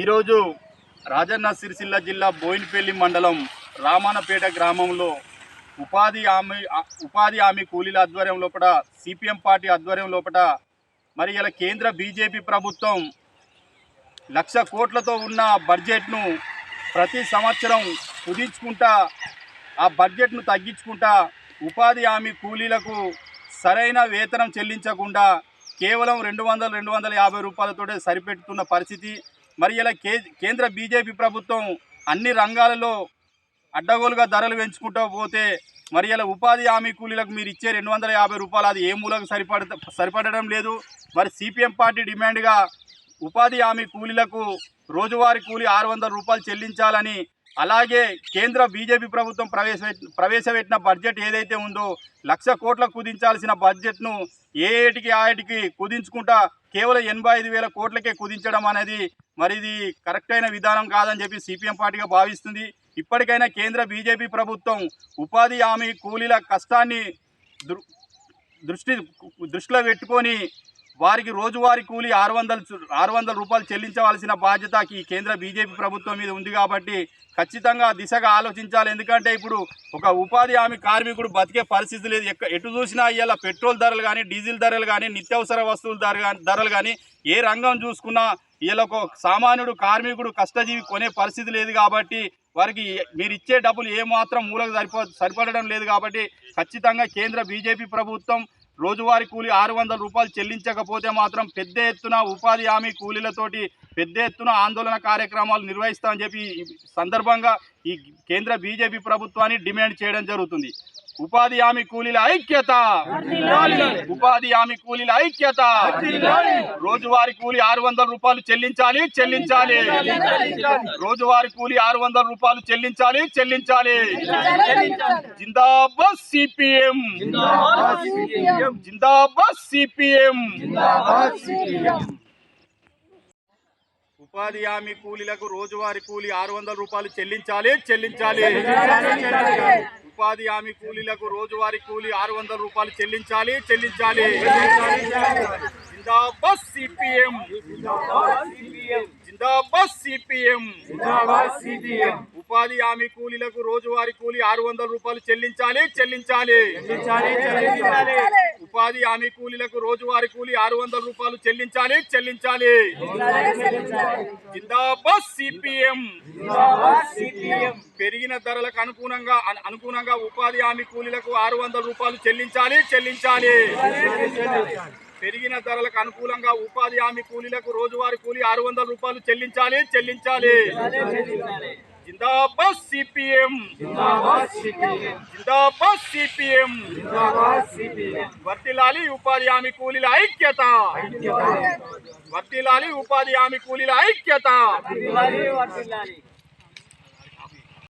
ఈరోజు రాజన్న సిరిసిల్ల జిల్లా బోయినపల్లి మండలం రామానపేట గ్రామంలో ఉపాధి హామీ ఉపాధి హామీ కూలీల ఆధ్వర్యం లోపల సిపిఎం పార్టీ ఆధ్వర్యం లోపల మరి ఇలా కేంద్ర బీజేపీ ప్రభుత్వం లక్ష కోట్లతో ఉన్న బడ్జెట్ను ప్రతి సంవత్సరం కుదించుకుంటా ఆ బడ్జెట్ను తగ్గించుకుంటా ఉపాధి హామీ కూలీలకు సరైన వేతనం చెల్లించకుండా కేవలం రెండు వందల రెండు వందల యాభై రూపాయలతోటే సరిపెట్టుతున్న పరిస్థితి. మరి ఇలా కే కేంద్ర బీజేపీ ప్రభుత్వం అన్ని రంగాలలో అడ్డగోలుగా ధరలు పెంచుకుంటూ పోతే మరి ఇలా ఉపాధి హామీ కూలీలకు మీరు ఇచ్చే రెండు వందల యాభై రూపాయలు అది ఏ మూలకు సరిపడ సరిపడడం లేదు. మరి సిపిఎం పార్టీ డిమాండ్గా ఉపాధి హామీ కూలీలకు రోజువారీ కూలీ ఆరు వందల రూపాయలు చెల్లించాలని అలాగే కేంద్ర బీజేపీ ప్రభుత్వం ప్రవేశ ప్రవేశపెట్టిన బడ్జెట్ ఏదైతే ఉందో లక్ష కోట్లకు కుదించాల్సిన బడ్జెట్ను ఏ ఏటికి ఆ ఏటికి కుదించుకుంటా కేవలం ఎనభై ఐదు వేల కోట్లకే కుదించడం అనేది మరి ఇది కరెక్ట్ అయిన విధానం కాదని చెప్పి సిపిఎం పార్టీగా భావిస్తుంది. ఇప్పటికైనా కేంద్ర బీజేపీ ప్రభుత్వం ఉపాధి హామీ కూలీల కష్టాన్ని దృ దృష్టి దృష్టిలో పెట్టుకొని వారికి రోజువారీ కూలీ ఆరు వందలు ఆరు వందల రూపాయలు చెల్లించవలసిన బాధ్యత ఈ కేంద్ర బీజేపీ ప్రభుత్వం మీద ఉంది కాబట్టి ఖచ్చితంగా దిశగా ఆలోచించాలి. ఎందుకంటే ఇప్పుడు ఒక ఉపాధి హామీ కార్మికుడు బతికే పరిస్థితి లేదు. ఎటు చూసినా ఇలా పెట్రోల్ ధరలు కానీ డీజిల్ ధరలు కానీ నిత్యావసర వస్తువుల ధర కానీ ధరలు కానీ ఏ రంగం చూసుకున్నా వీళ్ళ ఒక సామాన్యుడు కార్మికుడు కష్టజీవి కొనే పరిస్థితి లేదు కాబట్టి వారికి మీరు ఇచ్చే డబ్బులు ఏమాత్రం మూలకు సరిపో సరిపడడం లేదు కాబట్టి ఖచ్చితంగా కేంద్ర బీజేపీ ప్రభుత్వం రోజువారీ కూలీ ఆరు వందల రూపాయలు చెల్లించకపోతే మాత్రం పెద్ద ఎత్తున ఉపాధి హామీ కూలీలతోటి పెద్ద ఎత్తున ఆందోళన కార్యక్రమాలు నిర్వహిస్తామని చెప్పి సందర్భంగా ఈ కేంద్ర బీజేపీ ప్రభుత్వాన్ని డిమాండ్ చేయడం జరుగుతుంది. ఉపాధి హామీ కూలీల ఐక్యత. ఉపాధి హామీ కూలీల ఐక్యత. రోజువారీ కూలీ ఆరు వందల రూపాయలు చెల్లించాలి చెల్లించాలి. రోజువారీ కూలీ ఆరు వందల రూపాయలు చెల్లించాలి చెల్లించాలి. జిందాబాద్ సిపిఎం. జిందాబాద్ సిపిఎం. ఉపాధి హామీ కూలీలకు రోజువారీ కూలీ ఆరు వందల రూపాయలు చెల్లించాలి. చెల్లించాలి. ఉపాధి హామీ కూలీలకు రోజువారీ కూలీ ఆరు వందల రూపాయలు చెల్లించాలి చెల్లించాలి. జిందాబాద్ సిపిఎం. జిందాబాద్ సిపిఎం. ఉపాధి హామీ కూలీలకు రోజువారీ కూలీ ఆరు వందల రూపాయలు చెల్లించాలి చెల్లించాలి. ఉపాధి హామీ కూలీలకు రోజువారీ కూలీ ఆరు వందల రూపాయలు చెల్లించాలి చెల్లించాలి. జిందాబాద్ సిపిఎం. పెరిగిన ధరలకు అనుగుణంగా అనుకూలంగా అనుగుణంగా ఉపాధి హామీ కూలీలకు ఆరు వందల రూపాయలు చెల్లించాలి చెల్లించాలి. పెరిగిన ధరలకు అనుకూలంగా ఉపాధి హామీ కూలీలకు రోజువారీ కూలీ ఆరు వందల రూపాయలు చెల్లించాలి చెల్లించాలి. జిందాబాద్ సిపిఎం. జిందాబాద్ సిపిఎం. వర్తిలాలి ఉపాధి హామీ కూలీల ఐక్యత. వర్తిలాలి ఉపాధి హామీ కూలీల ఐక్యత.